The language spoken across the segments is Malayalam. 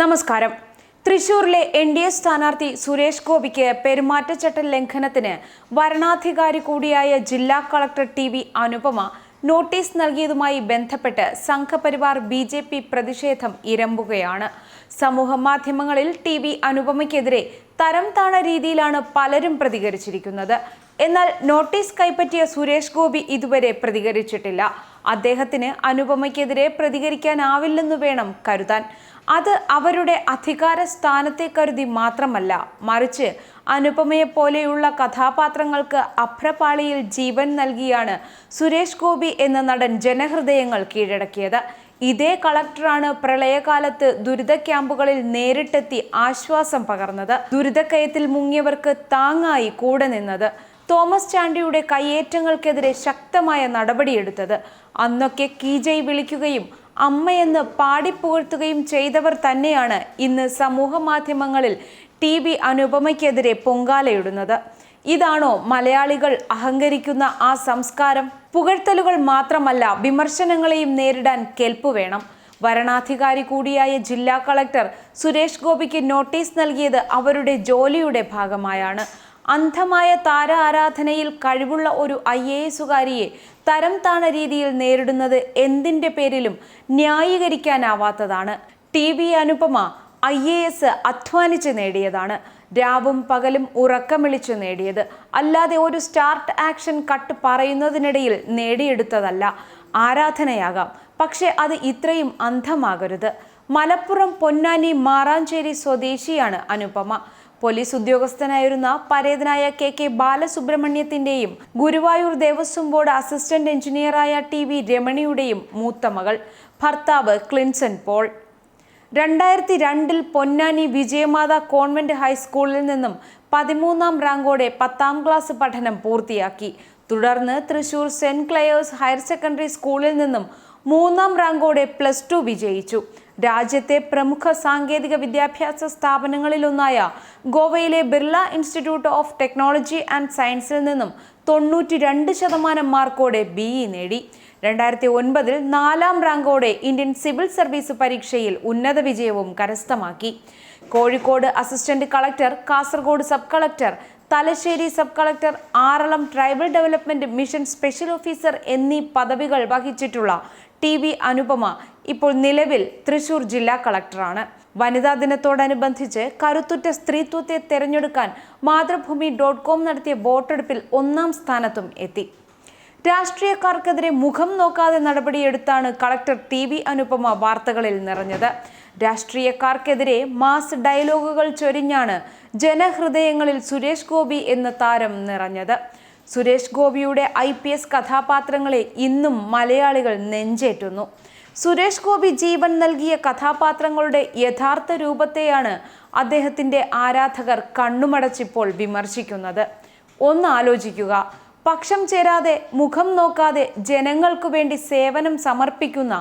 നമസ്കാരം. തൃശൂരിലെ എൻ ഡി എ സ്ഥാനാർത്ഥി സുരേഷ് ഗോപിക്ക് പെരുമാറ്റച്ചട്ട ലംഘനത്തിന് വരണാധികാരി കൂടിയായ ജില്ലാ collector T V Anupama notice നൽകിയതുമായി ബന്ധപ്പെട്ട് സംഘപരിവാർ ബി ജെ പി പ്രതിഷേധം ഇരമ്പുകയാണ്. സമൂഹ മാധ്യമങ്ങളിൽ ടി വി അനുപമയ്ക്കെതിരെ തരം താണ രീതിയിലാണ് പലരും പ്രതികരിച്ചിരിക്കുന്നത്. എന്നാൽ നോട്ടീസ് കൈപ്പറ്റിയ സുരേഷ് ഗോപി ഇതുവരെ പ്രതികരിച്ചിട്ടില്ല. അദ്ദേഹത്തിന് അനുപമയ്ക്കെതിരെ പ്രതികരിക്കാനാവില്ലെന്ന് വേണം കരുതാൻ. അത് അവരുടെ അധികാര സ്ഥാനത്തെ കരുതി മാത്രമല്ല മറിച്ച് അനുപമയെ പോലെയുള്ള കഥാപാത്രങ്ങൾക്ക് അഭ്രപാളിയിൽ ജീവൻ നൽകിയാണ് സുരേഷ് ഗോപി എന്ന നടൻ ജനഹൃദയങ്ങൾ കീഴടക്കിയത്. ഇതേ കളക്ടറാണ് പ്രളയകാലത്ത് ദുരിത ക്യാമ്പുകളിൽ നേരിട്ടെത്തി ആശ്വാസം പകർന്നത്. ദുരിതക്കയത്തിൽ മുങ്ങിയവർക്ക് താങ്ങായി കൂടെ നിന്നത്. തോമസ് ചാണ്ടിയുടെ കയ്യേറ്റങ്ങൾക്കെതിരെ ശക്തമായ നടപടിയെടുത്തത്. അന്നൊക്കെ കീജയ് വിളിക്കുകയും അമ്മയെന്ന് പാടിപ്പുകഴ്ത്തുകയും ചെയ്തവർ തന്നെയാണ് ഇന്ന് സമൂഹ മാധ്യമങ്ങളിൽ ടി വി അനുപമയ്ക്കെതിരെ പൊങ്കാലയിടുന്നത്. ഇതാണോ മലയാളികൾ അഹങ്കരിക്കുന്ന ആ സംസ്കാരം? പുകഴ്ത്തലുകൾ മാത്രമല്ല വിമർശനങ്ങളെയും നേരിടാൻ കെൽപ്പ് വേണം. വരണാധികാരി കൂടിയായ ജില്ലാ കളക്ടർ സുരേഷ് ഗോപിക്ക് നോട്ടീസ് നൽകിയത് അവരുടെ ജോലിയുടെ ഭാഗമായാണ്. അന്ധമായ താര ആരാധനയിൽ കഴിവുള്ള ഒരു ഐ എ എസുകാരിയെ തരം താണ രീതിയിൽ നേരിടുന്നത് എന്തിന്റെ പേരിലും ന്യായീകരിക്കാനാവാത്തതാണ്. T V Anupama I A S അധ്വാനിച്ച് നേടിയതാണ്. രാവും പകലും ഉറക്കമിളിച്ചു നേടിയത്. അല്ലാതെ ഒരു സ്റ്റാർട്ട് ആക്ഷൻ കട്ട് പറയുന്നതിനിടയിൽ നേടിയെടുത്തതല്ല. ആരാധനയാകാം. പക്ഷേ അത് ഇത്രയും അന്ധമാകരുത്. മലപ്പുറം പൊന്നാനി മാറാഞ്ചേരി സ്വദേശിയാണ് അനുപമ. പോലീസ് ഉദ്യോഗസ്ഥനായിരുന്ന പരേതനായ കെ കെ ബാലസുബ്രഹ്മണ്യത്തിന്റെയും ഗുരുവായൂർ ദേവസ്വം ബോർഡ് അസിസ്റ്റന്റ് എഞ്ചിനീയറായ ടി വി രമണിയുടെയും മൂത്ത മകൾ ഭർത്താവ് ക്ലിൻസൺ പോൾ. രണ്ടായിരത്തി രണ്ടിൽ പൊന്നാനി വിജയമാത കോൺവെന്റ് ഹൈസ്കൂളിൽ നിന്നും പതിമൂന്നാം റാങ്കോടെ പത്താം ക്ലാസ് പഠനം പൂർത്തിയാക്കി. തുടർന്ന് Thrissur Saint Clare's higher secondary സ്കൂളിൽ നിന്നും മൂന്നാം റാങ്കോടെ പ്ലസ് ടു വിജയിച്ചു. രാജ്യത്തെ പ്രമുഖ സാങ്കേതിക വിദ്യാഭ്യാസ സ്ഥാപനങ്ങളിലൊന്നായ ഗോവയിലെ Birla Institute of Technology and സയൻസിൽ നിന്നും തൊണ്ണൂറ്റി രണ്ട് ശതമാനം മാർക്കോടെ ബി ഇ നേടി. രണ്ടായിരത്തി ഒൻപതിൽ നാലാം റാങ്കോടെ ഇന്ത്യൻ സിവിൽ സർവീസ് പരീക്ഷയിൽ ഉന്നത വിജയവും കരസ്ഥമാക്കി. Kozhikode assistant collector Kasaragod sub collector Thalassery sub collector Aralam tribal development mission special officer എന്നീ പദവികൾ വഹിച്ചിട്ടുള്ള ടി വി അനുപമ ഇപ്പോൾ നിലവിൽ തൃശൂർ ജില്ലാ കളക്ടറാണ്. വനിതാ ദിനത്തോടനുബന്ധിച്ച് കരുത്തുറ്റ സ്ത്രീത്വത്തെ തെരഞ്ഞെടുക്കാൻ മാതൃഭൂമി ഡോട്ട് കോം നടത്തിയ വോട്ടെടുപ്പിൽ ഒന്നാം സ്ഥാനത്തും എത്തി. രാഷ്ട്രീയക്കാർക്കെതിരെ മുഖം നോക്കാതെ നടപടിയെടുത്താണ് കളക്ടർ ടി വി അനുപമ വാർത്തകളിൽ നിറഞ്ഞത്. രാഷ്ട്രീയക്കാർക്കെതിരെ മാസ് ഡയലോഗുകൾ ചൊരിഞ്ഞാണ് ജനഹൃദയങ്ങളിൽ സുരേഷ് ഗോപി എന്ന താരം നിറഞ്ഞത്. സുരേഷ് ഗോപിയുടെ ഐ പി എസ് കഥാപാത്രങ്ങളെ ഇന്നും മലയാളികൾ നെഞ്ചേറ്റുന്നു. സുരേഷ് ഗോപി ജീവൻ നൽകിയ കഥാപാത്രങ്ങളുടെ യഥാർത്ഥ രൂപത്തെയാണ് അദ്ദേഹത്തിന്റെ ആരാധകർ കണ്ണുമടച്ചിപ്പോൾ വിമർശിക്കുന്നത്. ഒന്ന് ആലോചിക്കുക. പക്ഷം ചേരാതെ മുഖം നോക്കാതെ ജനങ്ങൾക്കു വേണ്ടി സേവനം സമർപ്പിക്കുന്ന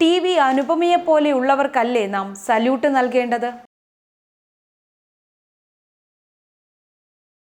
ടി വി അനുപമയെപ്പോലെയുള്ളവർക്കല്ലേ നാം സല്യൂട്ട് നൽകേണ്ടത്?